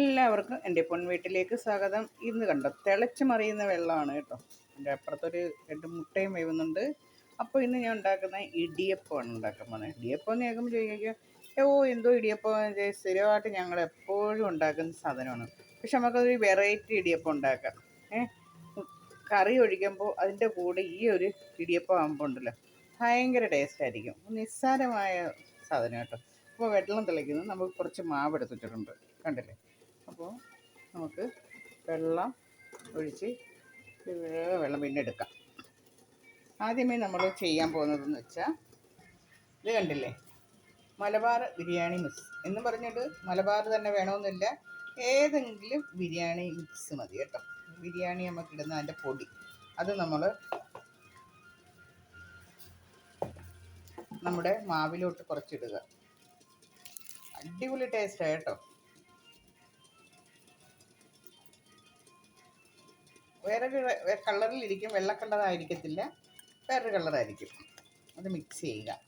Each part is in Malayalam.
എല്ലാവർക്കും എന്റെ പൊൻവീട്ടിലേക്ക് സ്വാഗതം. ഇന്ന് കണ്ടോ തിളച്ച് മറിയുന്ന വെള്ളമാണ് കേട്ടോ. എന്റെ അപ്പുറത്തൊരു രണ്ട് മുട്ടയും വേവുന്നുണ്ട്. അപ്പോൾ ഇന്ന് ഞാൻ ഉണ്ടാക്കുന്ന ഇടിയപ്പമാണ് ഉണ്ടാക്കാൻ പോകുന്നത്. ഇടിയപ്പം എന്ന് കേൾക്കുമ്പോൾ ചോദിക്കുക ഓ എന്തോ ഇടിയപ്പം സ്ഥിരമായിട്ട് ഞങ്ങൾ എപ്പോഴും ഉണ്ടാക്കുന്ന സാധനമാണ്. പക്ഷെ നമുക്കതൊരു വെറൈറ്റി ഇടിയപ്പം ഉണ്ടാക്കാം. ഏ കറി ഒഴിക്കുമ്പോൾ അതിന്റെ കൂടെ ഈ ഒരു ഇടിയപ്പം ആകുമ്പോൾ ഉണ്ടല്ലോ ഭയങ്കര ടേസ്റ്റ് ആയിരിക്കും. നിസ്സാരമായ സാധനം കേട്ടോ. അപ്പോൾ വെള്ളം തിളയ്ക്കുന്നത് നമുക്ക് കുറച്ച് മാവ് എടുത്തിട്ടുണ്ട് കണ്ടില്ലേ? അപ്പോൾ നമുക്ക് വെള്ളം ഒഴിച്ച് വെള്ളം പിന്നെ എടുക്കാം. ആദ്യമേ നമ്മൾ ചെയ്യാൻ പോകുന്നതെന്ന് വെച്ചാൽ ഇത് കണ്ടില്ലേ? മലബാർ ബിരിയാണി മിക്സ്. എന്ന് പറഞ്ഞിട്ട് മലബാർ തന്നെ വേണമെന്നില്ല. ഏതെങ്കിലും ബിരിയാണി മിക്സ് മതി കേട്ടോ. ബിരിയാണി നമുക്ക് ഇടുന്ന അതിന്റെ പൊടി. അത് നമ്മൾ നമ്മുടെ മാവിലോട്ട് കുറച്ചിടുക. അടിപൊളി ടേസ്റ്റാണ് കേട്ടോ. വേറൊരു കളറിലിരിക്കും. വെള്ള കളറായിരിക്കത്തില്ല. വേറൊരു കളറായിരിക്കും. അത് മിക്സ് ചെയ്യുക.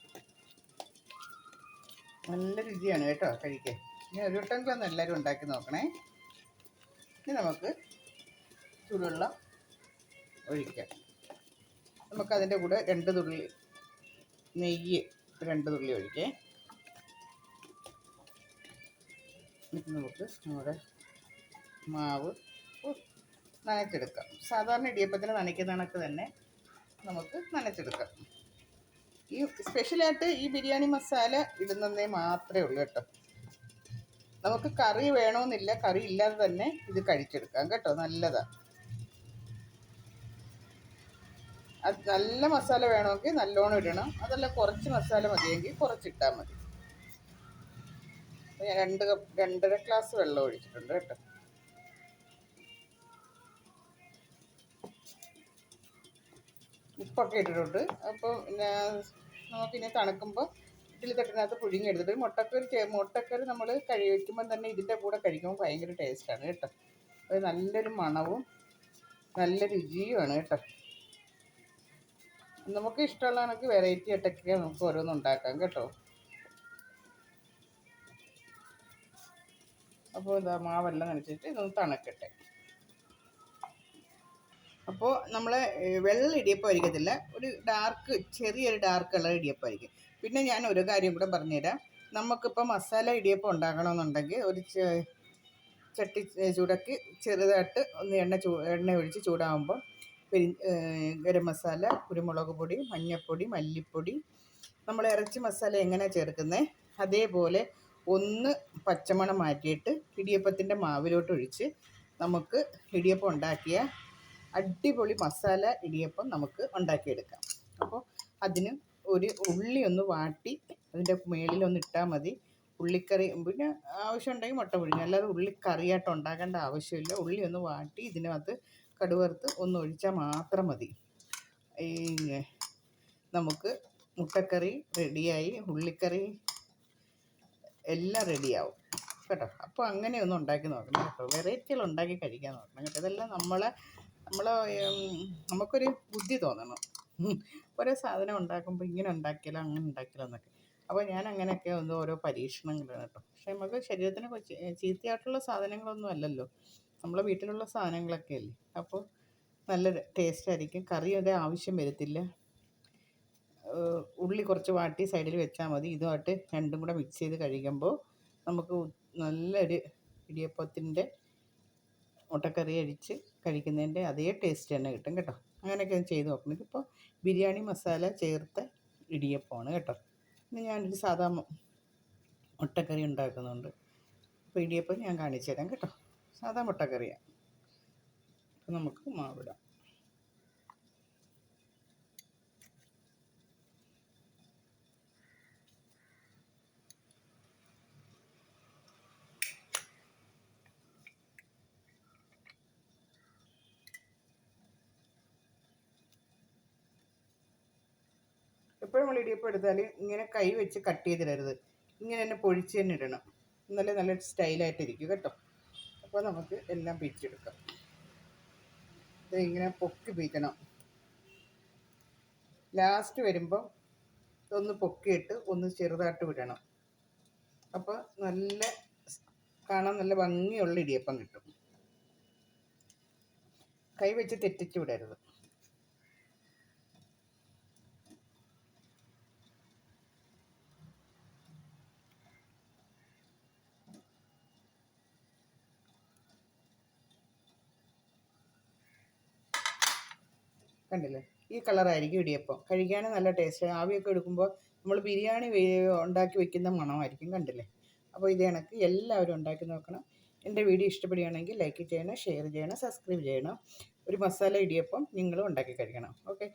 നല്ല രുചിയാണ് കേട്ടോ കഴിക്കാൻ. ഇനി ഒരു വട്ടമെങ്കിലും എല്ലാവരും ഉണ്ടാക്കി നോക്കണേ. ഇനി നമുക്ക് ചൂടുവെള്ളം ഒഴിക്കാം. നമുക്കതിന്റെ കൂടെ രണ്ട് തുള്ളി നെയ്യ് രണ്ട് തുള്ളി ഒഴിക്കേ. എന്നിട്ട് നമുക്ക് നമ്മുടെ മാവ് നനച്ചെടുക്കാം. സാധാരണ ഇടിയപ്പത്തിന് നനയ്ക്കുന്ന കണക്ക് തന്നെ നമുക്ക് നനച്ചെടുക്കാം. ഈ സ്പെഷ്യലായിട്ട് ഈ ബിരിയാണി മസാല ഇടുന്നതേ മാത്രമേ ഉള്ളൂ കേട്ടോ. നമുക്ക് കറി വേണമെന്നില്ല കറി ഇല്ലാതെ തന്നെ ഇത് കഴിച്ചെടുക്കാം കേട്ടോ നല്ലതാണ് അത് നല്ല മസാല വേണമെങ്കിൽ നല്ലോണം ഇടണം. അതല്ല കുറച്ച് മസാല മതിയെങ്കിൽ കുറച്ചിട്ടാൽ മതി. ഞാൻ രണ്ട് കപ്പ് രണ്ടര ഗ്ലാസ് വെള്ളം ഒഴിച്ചിട്ടുണ്ട് കേട്ടോ. ഉപ്പൊക്കെ ഇട്ടിട്ടുണ്ട്. അപ്പോൾ പിന്നെ തണുക്കുമ്പോൾ ഇഡ്ഡലി തട്ടിനകത്ത് പുഴുങ്ങി എടുത്തിട്ട് മുട്ടക്കറി മുട്ടക്കറി നമ്മൾ കഴി വയ്ക്കുമ്പോൾ തന്നെ ഇതിന്റെ കൂടെ കഴിക്കുമ്പോൾ ഭയങ്കര ടേസ്റ്റാണ് കേട്ടോ. അത് നല്ലൊരു മണവും നല്ല രുചിയുമാണ് കേട്ടോ. നമുക്ക് ഇഷ്ടമുള്ള കണക്ക് വെറൈറ്റി ആയിട്ടൊക്കെ നമുക്ക് ഓരോന്ന് ഉണ്ടാക്കാം കേട്ടോ. അപ്പോൾ ഇതാ മാവെല്ലാം നനച്ചിട്ട് ഇതൊന്ന് തണുക്കട്ടെ. അപ്പോൾ നമ്മൾ വെള്ള ഇടിയപ്പം ആയിരിക്കത്തില്ല ഒരു ഡാർക്ക് ചെറിയൊരു ഡാർക്ക് കളർ ഇടിയപ്പം ആയിരിക്കും പിന്നെ ഞാൻ ഒരു കാര്യം കൂടെ പറഞ്ഞുതരാം. നമുക്കിപ്പോൾ മസാല ഇടിയപ്പം ഉണ്ടാക്കണമെന്നുണ്ടെങ്കിൽ ഒരു ചട്ടി ചൂടാക്കി ചെറുതായിട്ട് ഒന്ന് എണ്ണ ചൂ എണ്ണ ഒഴിച്ച് ചൂടാകുമ്പോൾ പെരി ഗരം മസാല കുരുമുളക് പൊടി മഞ്ഞൾപ്പൊടി മല്ലിപ്പൊടി. നമ്മൾ ഇറച്ചി മസാല എങ്ങനെ ചേർക്കുന്നത് അതേപോലെ ഒന്ന് പച്ചമണം മാറ്റിയിട്ട് ഇടിയപ്പത്തിന്റെ മാവിലോട്ട് ഒഴിച്ച് നമുക്ക് ഇടിയപ്പം ഉണ്ടാക്കിയ അടിപൊളി മസാല ഇടിയപ്പം നമുക്ക് ഉണ്ടാക്കിയെടുക്കാം. അപ്പോൾ അതിന് ഒരു ഉള്ളി ഒന്ന് വാട്ടി അതിന്റെ മേളിലൊന്ന് ഇട്ടാൽ മതി. ഉള്ളിക്കറി പിന്നെ ആവശ്യമുണ്ടെങ്കിൽ മുട്ട പുഴുങ്ങി. അല്ലാതെ ഉള്ളിക്കറിയായിട്ട് ഉണ്ടാക്കേണ്ട ആവശ്യമില്ല. ഉള്ളി ഒന്ന് വാട്ടി ഇതിനകത്ത് കടുവറുത്ത് ഒന്ന് ഒഴിച്ചാൽ മാത്രം മതി. ഈ നമുക്ക് മുട്ടക്കറി റെഡിയായി. ഉള്ളിക്കറി എല്ലാം റെഡിയാവും. കേട്ടോ? അപ്പോൾ അങ്ങനെ ഒന്ന് ഉണ്ടാക്കി നോക്കണം കേട്ടോ. വെറൈറ്റികൾ ഉണ്ടാക്കി കഴിക്കാൻ നോക്കണം കേട്ടോ. ഇതെല്ലാം നമ്മളെ നമ്മൾ നമുക്കൊരു ബുദ്ധി തോന്നണം. ഓരോ സാധനം ഉണ്ടാക്കുമ്പോൾ ഇങ്ങനെ ഉണ്ടാക്കിയാലോ അങ്ങനെ ഉണ്ടാക്കിയാലോ എന്നൊക്കെ. അപ്പോൾ ഞാൻ അങ്ങനെയൊക്കെ ഒന്ന് ഓരോ പരീക്ഷണങ്ങളാണ് കേട്ടോ. പക്ഷേ നമുക്ക് ശരീരത്തിന് ചീത്തയായിട്ടുള്ള സാധനങ്ങളൊന്നും അല്ലല്ലോ. നമ്മളെ വീട്ടിലുള്ള സാധനങ്ങളൊക്കെ അല്ലേ. അപ്പോൾ നല്ല ടേസ്റ്റ് ആയിരിക്കും. കറി അത് ആവശ്യം വരത്തില്ല. ഉള്ളി കുറച്ച് വാട്ടി സൈഡിൽ വെച്ചാൽ മതി. ഇതുമായിട്ട് രണ്ടും കൂടെ മിക്സ് ചെയ്ത് കഴിക്കുമ്പോൾ നമുക്ക് നല്ലൊരു ഇടിയപ്പത്തിന്റെ മുട്ടക്കറി അടിച്ച് കഴിക്കുന്നതിന്റെ അതേ ടേസ്റ്റ് തന്നെ കിട്ടും കേട്ടോ. അങ്ങനെയൊക്കെ ചെയ്ത് നോക്കണം ഇതിപ്പോൾ ബിരിയാണി മസാല ചേർത്ത് ഇടിയപ്പമാണ് കേട്ടോ. ഇന്ന് ഞാനൊരു സാധാ മുട്ടക്കറി ഉണ്ടാക്കുന്നുണ്ട്. അപ്പോൾ ഇടിയപ്പം ഞാൻ കാണിച്ചു തരാം കേട്ടോ. സാധാ മുട്ടക്കറിയാണ് നമുക്ക് മാവിടാം. എപ്പോഴും നമ്മൾ ഇടിയപ്പം എടുത്താൽ ഇങ്ങനെ കൈ വെച്ച് കട്ട് ചെയ്തിടരുത്. ഇങ്ങനെ തന്നെ പൊഴിച്ച് തന്നെ ഇടണം. എന്നാലേ നല്ല സ്റ്റൈലായിട്ടിരിക്കും കേട്ടോ. അപ്പോൾ നമുക്ക് എല്ലാം പിരിച്ചെടുക്കാം ഇങ്ങനെ പൊക്കി പിരിക്കണം ലാസ്റ്റ് വരുമ്പം ഒന്ന് പൊക്കിയിട്ട് ഒന്ന് ചെറുതായിട്ട് വിടണം. അപ്പോൾ നല്ല കാണാൻ നല്ല ഭംഗിയുള്ള ഇടിയപ്പം കിട്ടും. കൈ വെച്ച് തെറ്റിച്ച് വിടരുത്. കണ്ടില്ലേ? ഈ കളറായിരിക്കും ഇടിയപ്പം. കഴിക്കാനും നല്ല ടേസ്റ്റ് ആവിയൊക്കെ എടുക്കുമ്പോൾ നമ്മൾ ബിരിയാണി ഉണ്ടാക്കി വെക്കുന്ന മണമായിരിക്കും കണ്ടില്ലേ? അപ്പോൾ ഇത് കണക്ക് എല്ലാവരും ഉണ്ടാക്കി നോക്കണം. എന്റെ വീഡിയോ ഇഷ്ടപ്പെടുകയാണെങ്കിൽ ലൈക്ക് ചെയ്യണം ഷെയർ ചെയ്യണം സബ്സ്ക്രൈബ് ചെയ്യണം. ഒരു മസാല ഇടിയപ്പം നിങ്ങളും ഉണ്ടാക്കി കഴിക്കണം. ഓക്കെ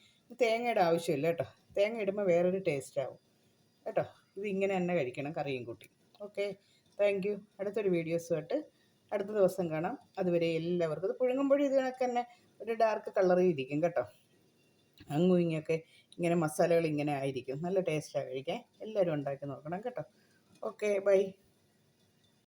തേങ്ങയുടെ ആവശ്യമില്ല കേട്ടോ. തേങ്ങ ഇടുമ്പോൾ വേറൊരു ടേസ്റ്റ് ആവും. കേട്ടോ? ഇത് ഇങ്ങനെ തന്നെ കഴിക്കണം കറിയും കൂട്ടി. ഓക്കെ താങ്ക് യു അടുത്തൊരു വീഡിയോസുമായിട്ട് അടുത്ത ദിവസം കാണാം. അതുവരെ എല്ലാവർക്കും ഇത് പുഴുങ്ങുമ്പോഴും ഇത് കണക്ക് തന്നെ ഒരു ഡാർക്ക് കളറിൽ ഇരിക്കും കേട്ടോ. അങ്ങും ഇങ്ങൊക്കെ ഇങ്ങനെ മസാലകൾ ഇങ്ങനെ ആയിരിക്കും. നല്ല ടേസ്റ്റാണ് കഴിക്കാൻ. എല്ലാവരും ഉണ്ടാക്കി നോക്കണം കേട്ടോ. Okay bye